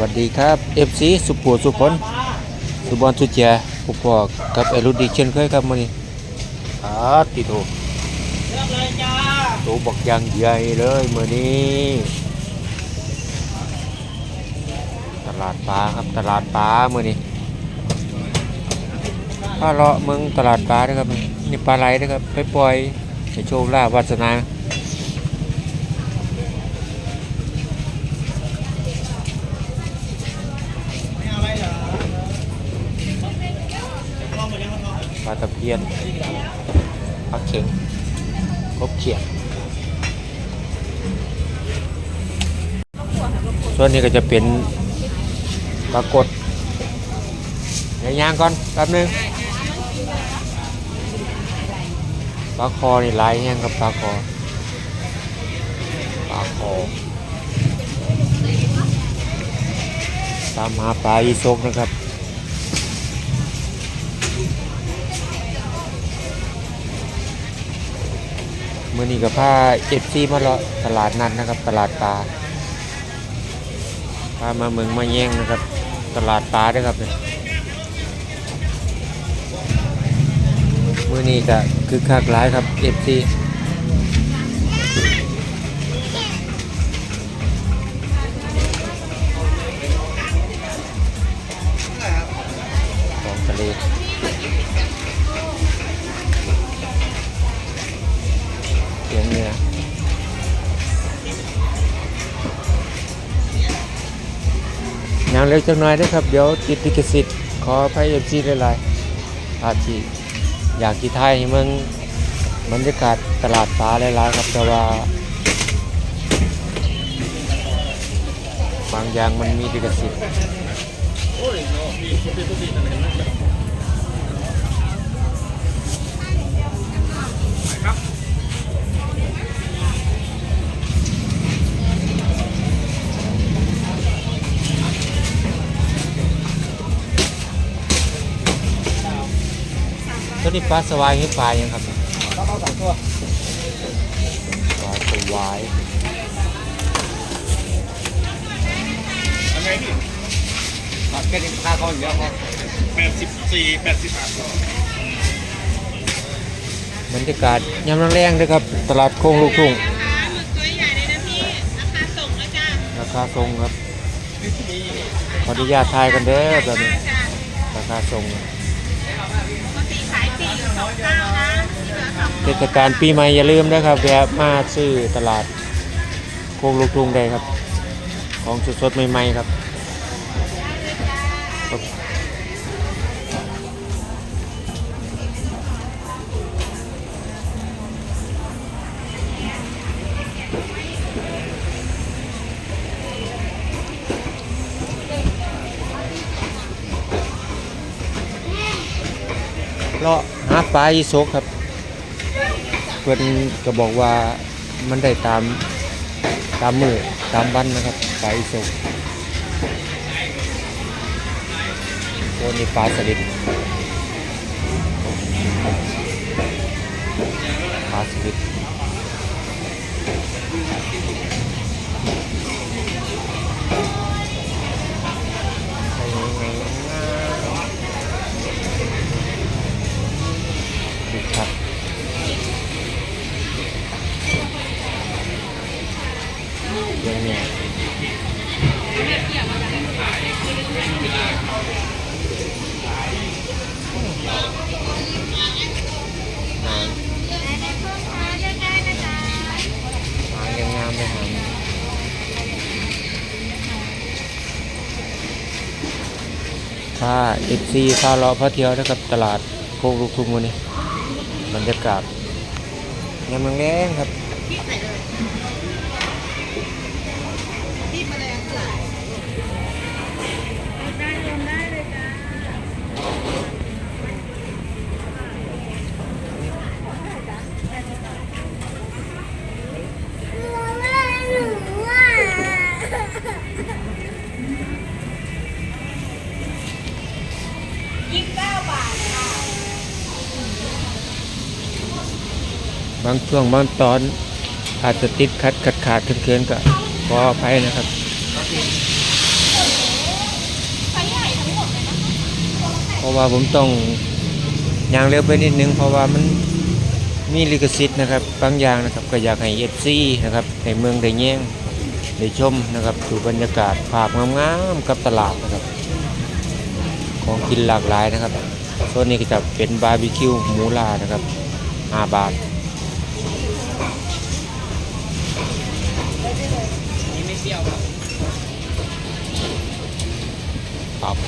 วัสดีครับ FC สุปูสุพลสุบอลสุเจียผู้พอกับไอรุดดีเช่นเคยครับมื้อนี้อาติโตตัวบักอยางใหญ่เลยมื้อนี้ ตลาดปลาครับตลาดปลามื้อนี้ถ้าเลาะเมืองตลาดปลาเด้อครับนี่ปลาไหลเด้อครับไปปล่อยให้โชคลาภวาสนา ปลาตะเพียนปลาเข็งกบเขียดส่วนนี้ก็จะเป็นปลากดเดี๋ยวย่างก่อนแป๊บนึงปลาคอนี่ลายแห้งครับปลาคอปลาคอตามหาปลาอีซกนะครับ มื่อนี้กับผ้าเอฟซีมาเลาะตลาดนัดนะครับ ตลาดปลาพามาเมืองมาแย่งนะครับ ตลาดปลาด้วยครับเนี่ยมื่อนี้ก็คือคักหลายครับเอฟซี ยังเล็กจังหน่อยนะครับ เดี๋ยวติดติกสิทธิ์ขอไปเอฟซีหลายๆอาทีอยากที่ไทยเมืองบรรยากาศตลาดปลาหลายๆครับแต่ว่า บางอย่างมันมีติกสิทธิ์ตัว นี้ปลาสวายให้ปลายังครับปลาสวายทำไงพี่แค่นี้ค่าเขาอยู่แล้วครับแปดสิบสี่แปดสิบห้าบรรยากาศยามแรงๆด้วยครับ ตลาดโค้งลูกทุ่งนะคะหมึกตัวใหญ่เลยนะพี่ราคาส่งนะจ๊ะราคาทรงครับ ขออนุญาตทายกันเด้อแบบนี้จ้ะราคาทรงปกติขาย สองเก้านะที่เหลือสองเทศกาลปีใหม่อย่าลืมนะครับแวะมาซื้อตลาดโคกลูกทุ่งได้ครับ ของสดๆใหม่ๆครับ เลาะหาปลาอีโซกครับ เพื่อนก็บอกว่ามันได้ตามตามมือตามวันนะครับปลาอีโซกตัวนี้ปลาสลิดปลาสลิด ผ้าเอฟซีผ้าเลาะผ้าเที่ยวนะครับตลาดโคกลูกทุ่งวันนี้บรรยากาศยามแรงครับางเครื่องบางตอนอาจจะติดขัดขัดขาดเคือนๆก็ขออภัยนะครับเพราะว่าผมต้องยางเร็วไปนิดนึง เพราะว่ามันมีลิขสิทธิ์นะครับบางอย่างนะครับก็อยากให้เอฟซีนะครับในเมืองได้แย่งได้ชมนะครับดูบรรยากาศภาพงามๆกับตลาดนะครับ ของกินหลากหลายนะครับโซนนี้ก็จะเป็นบาร์บีคิวหมูลานะครับ5บาท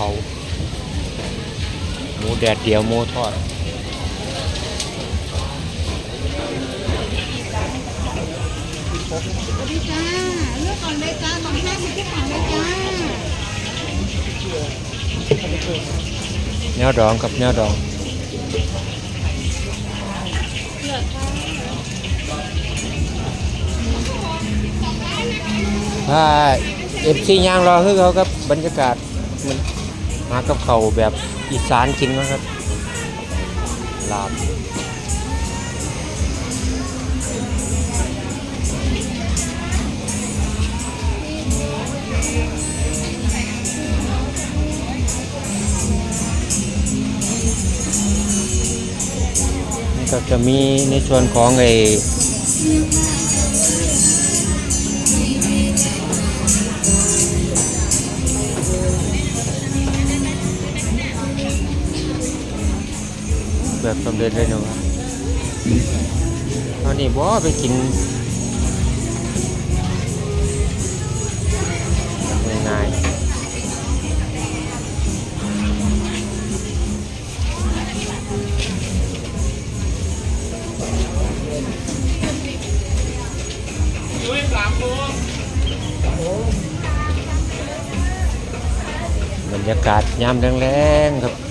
ผาหมูแดดเดียวหมูทอดสวัสดีจ้าเลือกก่อนเลยจ้าสองห้าสิบทุกฝั่งเลยจ้าแนวดองกับแนวดองถ้าเอฟซีย่างรอคือเขาครับบรรยากาศมัน มากับเขาแบบอีสานกินนะครับลาบก็จะมีในส่วนของไอ แบบสำเร็จเลยเนาะตอนนี้บ่ไปกินง่ายๆอยู่ให้สามตัวบรรยากาศยามแรงๆครับ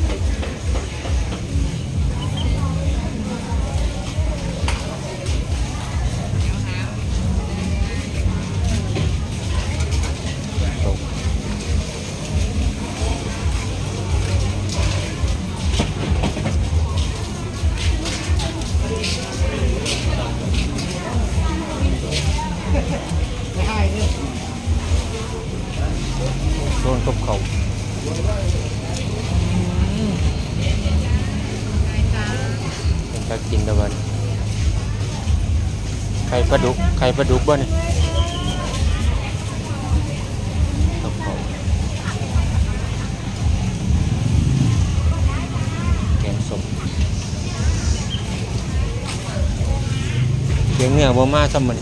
โซนกับเขาเป็นตากินตะวันไข่ปลาดุกไข่ปลาดุกบ่เนี่ยกับเขาแกงส้มเลี้ยงเนื้อบ่มาซ้ำมัน